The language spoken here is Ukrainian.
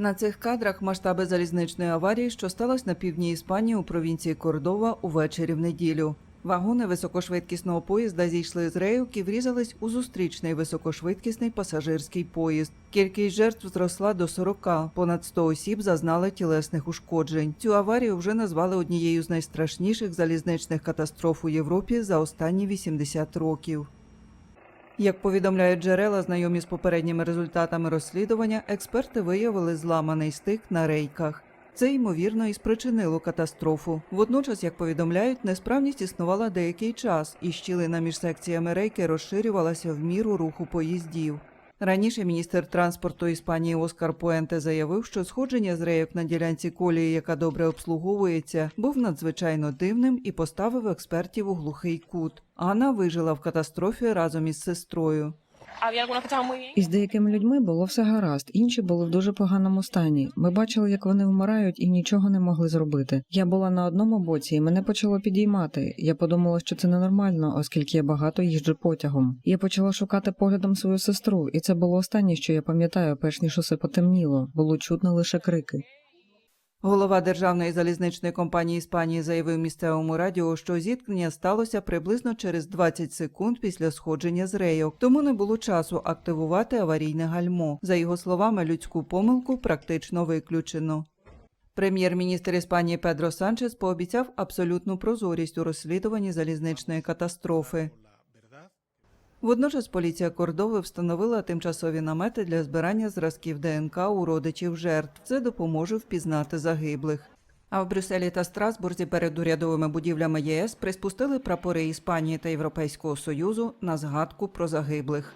На цих кадрах масштаби залізничної аварії, що сталося на півдні Іспанії у провінції Кордова увечері в неділю. Вагони високошвидкісного поїзда зійшли з рейок врізались у зустрічний високошвидкісний пасажирський поїзд. Кількість жертв зросла до 40, понад 100 осіб зазнали тілесних ушкоджень. Цю аварію вже назвали однією з найстрашніших залізничних катастроф у Європі за останні 80 років. Як повідомляють джерела, знайомі з попередніми результатами розслідування, експерти виявили зламаний стик на рейках. Це ймовірно і спричинило катастрофу. Водночас, як повідомляють, несправність існувала деякий час, і щілина між секціями рейки розширювалася в міру руху поїздів. Раніше міністр транспорту Іспанії Оскар Пуенте заявив, що сходження з рейок на ділянці колії, яка добре обслуговується, був надзвичайно дивним і поставив експертів у глухий кут. Анна вижила в катастрофі разом із сестрою. Із деякими людьми було все гаразд, інші були в дуже поганому стані. Ми бачили, як вони вмирають і нічого не могли зробити. Я була на одному боці, і мене почало підіймати. Я подумала, що це ненормально, оскільки я багато їжджу потягом. Я почала шукати поглядом свою сестру, і це було останнє, що я пам'ятаю, перш ніж усе потемніло. Було чутно лише крики. Голова державної залізничної компанії Іспанії заявив місцевому радіо, що зіткнення сталося приблизно через 20 секунд після сходження з рейок, тому не було часу активувати аварійне гальмо. За його словами, людську помилку практично виключено. Прем'єр-міністр Іспанії Педро Санчес пообіцяв абсолютну прозорість у розслідуванні залізничної катастрофи. Водночас поліція Кордови встановила тимчасові намети для збирання зразків ДНК у родичів жертв. Це допоможе впізнати загиблих. А в Брюсселі та Страсбурзі перед урядовими будівлями ЄС приспустили прапори Іспанії та Європейського Союзу на згадку про загиблих.